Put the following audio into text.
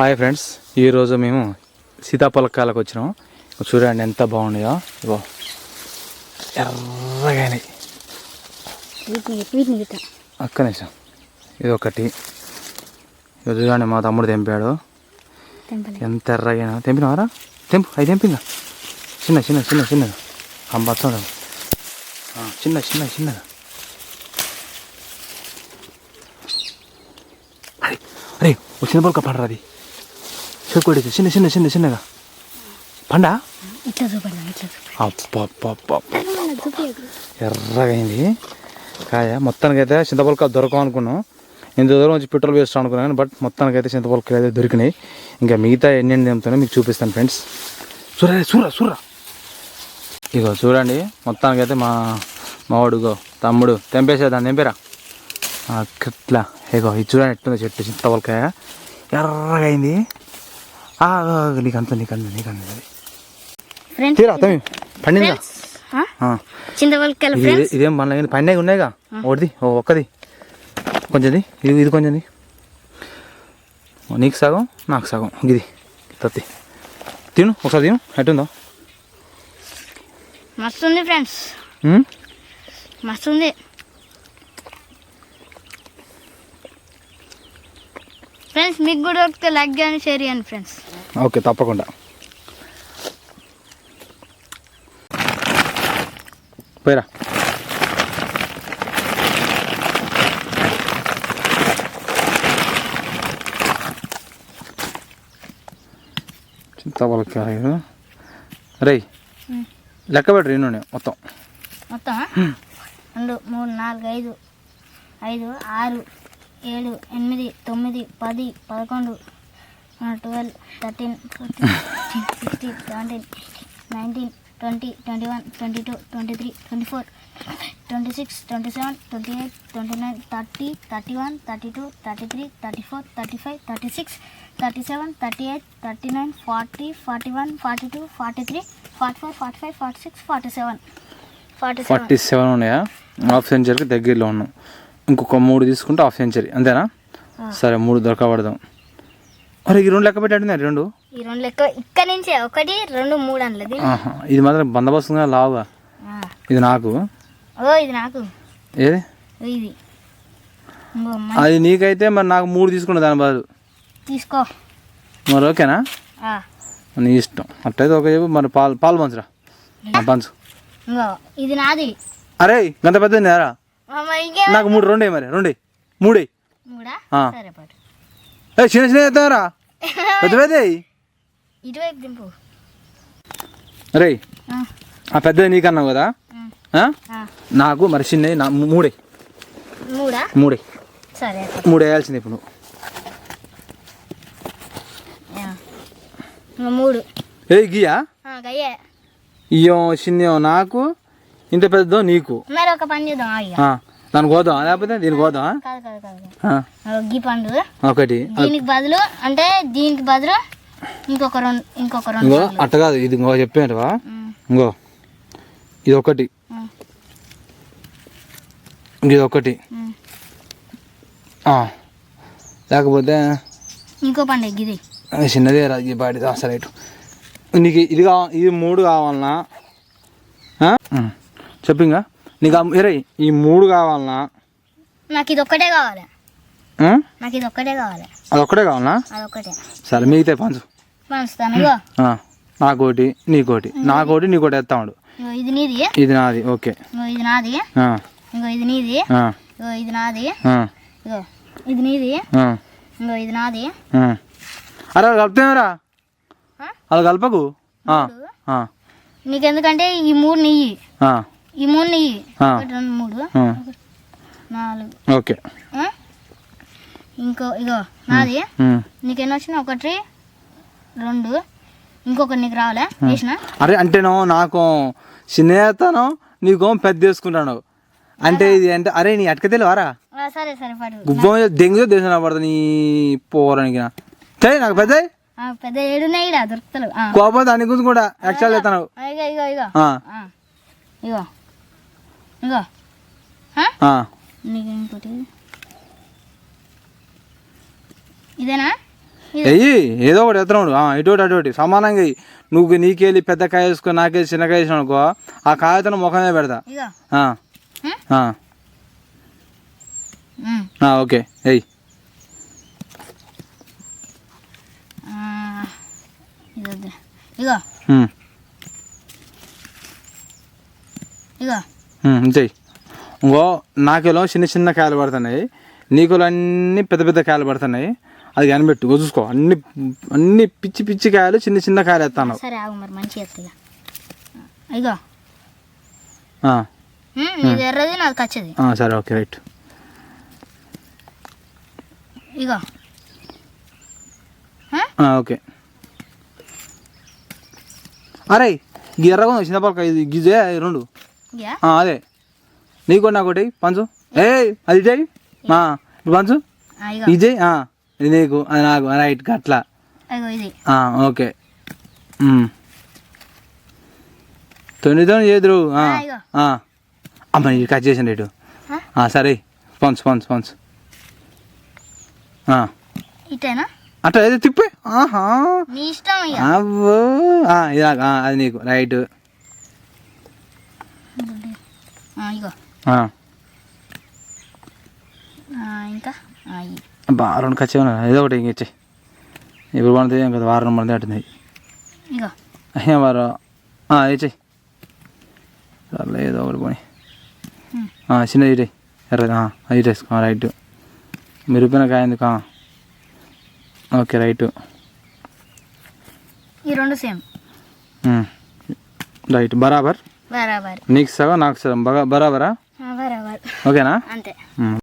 Hi friends ఈరోజు మేము సీతాఫలకాయలకు వచ్చినాం. చూడండి ఎంత బాగున్నాయో ఇగో ఎర్రగానే ఒక్క నిమిషం. ఇది ఒకటి. ఇగో చూడండి మా తమ్ముడు తెంపాడు. ఎంత ఎర్రగా తెంపినవారా తెంపు. అవి తెంపిందా? చిన్న చిన్న చిన్న చిన్నగా. అంబత్సం చిన్న చిన్న చిన్నగా. అరే చిన్న పొలక పండరా అది చెక్కొడి చిన్న చిన్న చిన్న చిన్నగా పండా ఇట్లా చూపండి ఎర్రగైంది కాయ మొత్తానికైతే చింతపలక దొరకం అనుకున్నాం ఇంత దూరం వచ్చి పెట్రోల్ వేస్ట్ అనుకున్నాను కానీ బట్ మొత్తానికైతే చింతపలకలు అయితే దొరికినాయి. ఇంకా మిగతా ఎన్ని ఎన్ని తెంపుతానో మీకు చూపిస్తాను ఫ్రెండ్స్. చూరా చూరా చూరా ఇగో చూడండి మొత్తానికైతే మా మావాడు ఇగో తమ్ముడు తెంపేసేదాన్ని తెంపేరా ఇట్లా ఇగో ఇది చూడండి ఎట్టుంది చెట్టు చింతపలకాయ ఎర్రగా అయింది. ఆ, ఆ, నీకు అంత నీకు అంత నీకు అంత ఫ్రెండ్స్ తీరా తమ్మి పండిందా ఆ. చింతవలకాయలు ఇది ఫ్రెండ్స్ ఇదేం మన పైన ఉన్నాయిగా ఒకటిది ఓ ఒక్కది కొంచెంది ఇది ఇది కొంచెంది ఓ, నీకు సగం నాకు సగం ఇది తత్తి తిను ఒకసారి తిను ఎట్టుందో మస్తు ఉంది ఫ్రెండ్స్ ఉమ్? మస్తు ఉంది ఫ్రెండ్స్ మీకు కూడా లైక్ చేయండి షేర్ చేయండి ఫ్రెండ్స్ ఓకే తప్పకుండా. పోయిరా. చింతపలకాయ. రే ఉమ్. లెక్క పెట్టరు ఎన్ని మొత్తం. మొత్తం రెండు మూడు నాలుగు ఐదు. ఐదు ఆరు. ఏడు ఎనిమిది తొమ్మిది పది పదకొండు twelve thirteen fourteen fifteen seventeen nineteen twenty twenty one twenty two twenty three twenty four twenty six twenty seven twenty eight twenty nine thirty thirty one thirty two thirty three thirty four thirty five thirty six thirty seven thirty eight thirty nine forty forty one forty two forty three forty four forty five forty six forty seven forty seven forty seven ఉన్నాయా? Half సెంచరీకి దగ్గరలో ఉన్నాం. ఇంకొక మూడు తీసుకుంటే half century అంతేనా? సరే మూడు దొరకబడదాం. అరే ఈ రెండు లెక్క పెట్టాడు రెండు. ఈ రెండు లెక్క ఇక్కడ నుంచే ఒకటి రెండు మూడు అనలేదు. ఇది మాత్రం బందోబస్తుగా లావుగా. ఇది నాకు. ఓ ఇది నాకు. ఏది? ఇది. అది నీకైతే మరి నాకు మూడు తీసుకున్నా దాని బదులు. తీసుకో. మరి ఓకేనా? నీ ఇష్టం. అట్లయితే ఒక చెప్పు మరి పాలు పాలు పంచురా. పంచు. ఇది నాది. అరే గంత పెద్ద నేరా మరి నాకు మూడు రెండే మరి రెండే. మూడే. ఏ చిన్న చిన్న ఎత్తారా పెద్ద పెద్ద రే ఆ, పెద్దది నీకన్నావు కదా. నాకు మరి చిన్నది నా మూడే. మూడా? మూడే. వేయాల్సింది ఇప్పుడు. నువ్వు మూడు. ఏ గియా? ఇయ్యో చిన్నయో నాకు. ఇంత పెద్దదో నీకు. మరి ఒక పని చేద్దాం దానికి పోదాం లేకపోతే దీనికి పోదాం కాదు కాదు కాదు కాదు. ఆ, గీ పండు. ఒకటి. దీనికి బదులు అంటే దీనికి బదులు ఇంకొక రెండు ఇంకొక రెండు ఇంకో. అట్ట కాదు. ఇది ఇంకో చెప్పానువా ఉమ్, ఇంకో. ఇది ఒకటి. ఇది ఒకటి. లేకపోతే ఇంకో పండు గిది చిన్నదే రా ఈ బాడీ అసలు ఇటు నీకు ఇది కావ ఇది మూడు కావాలనా? ఆ? ఉమ్. చెప్పు ఇంకా నీకు ఎరే ఈ మూడు కావాలనా? నాకు ఇది ఒక్కటే కావాలి? నాకు ఇది ఒక్కటే కావాలి. అది ఒక్కటే కావాలనా? అది ఒక్కటే సరే మిగతా పంచు. పంచుతాను. నాకోటి నీకోటి. నాకోటి నీకోటి ఇగో ఇది నీది. ఇది నాది ఓకే. ఇది నాది. ఇగో ఇది నీది. ఇగో ఇది నాది. ఇగో ఇది నీది. ఇగో ఇది నాది. అరే ఆ? అది కలపకు? నీకెందుకంటే ఈ మూడు నెయ్యి ఆ, ఈ మూడు నెయ్యి. ఆ. ఒకటి రెండు మూడు. ఆ. నాలుగు. ఓకే? ఇంకో ఇగో నాది. నీకెన్ని వచ్చినాయి ఒకటి రెండు. ఇంకొకటి నీకు రావాలా? వేసిన అరే అంటేనో నాకు చిన్నతనం నీకు పెద్ద చేసుకుంటాను. అంటే ఇది అంటే అరే నీ అటక తెలివారా సరే సరే పడు గుబ్బ దెంగుతో దేశం పడుతుంది నీ పోరానికి సరే నాకు పెద్ద పెద్ద ఏడున్నాయి ఆ. కోపం దాని గురించి కూడా యాక్చువల్ చేస్తాను ఇగో ఇగో ఇగో. ఇగో. ఇగో. నీకు ఇంకోటి ఇదేనా? వెయ్యి ఏదో ఒకటి ఎత్తనాడు ఇటు ఒకటి అటు ఒకటి. సమానంగా నువ్వు నీకెళ్ళి పెద్ద కాయ వేసుకో నాకెళ్ళి చిన్న కాయ వేసిన అనుకో ఆ కాయతను ముఖమే పెడతా. ఓకే. వద్దు ఇగో. ఇగో. చెయ్యి ఇంకో నాకేలో చిన్న చిన్న కాయలు పడుతున్నాయి. నీకులో అన్ని పెద్ద పెద్ద కాయలు పడుతున్నాయి. అది కనిపెట్టు చూసుకో. అన్ని అన్ని పిచ్చి పిచ్చి కాయలు చిన్న చిన్న కాయలు ఎత్తాను. సరే ఆగు మరి మంచిగా ఎత్తుగా ఇగో. ఆ, ఉమ్, నీది ఎర్రది నాది కచ్చది. ఆ, సరే ఓకే రైట్. ఇగో. ఓకే. అరే ఎర్రగా చింతపలక ఇది గిజే రెండు. అదే. నీకు నాకు ఒకటి పంచు. ఏ అది ఇప్పుడు పంచు. ఇదే ఇది నీకు. అది నాకు. రైట్ అట్లా. ఓకే. ఉమ్. తొమ్మిదితో చేదురు. అమ్మ ఇది కట్ ఆ? ఆ, సరే. పంచు పంచు పంచు. అట్లా ఏదో తిప్పే. ఆహా. అవ్వో. అది నీకు. రైట్. ఇగో ఇంకా రెండు ఖర్చు ఏదో ఒకటి ఇంక ఇచ్చేయి ఇప్పుడు పడుతుంది ఇంకా వారం పడితే అట్టుంది ఇగో ఏం వారం సర్లే ఏదో ఒకటి పోనీ చిన్నది ఇటే ఎర్ర అది ఇటేసుకో రైట్ మిరపన కాయ ఎందుకు. ఓకే రైట్ ఈ రెండు సేమ్. రైట్ బరాబర్ బరాబర్. నీకు సగం నాకు సగం. బగా బరాబరా? బరాబర్. ఓకేనా? అంతే.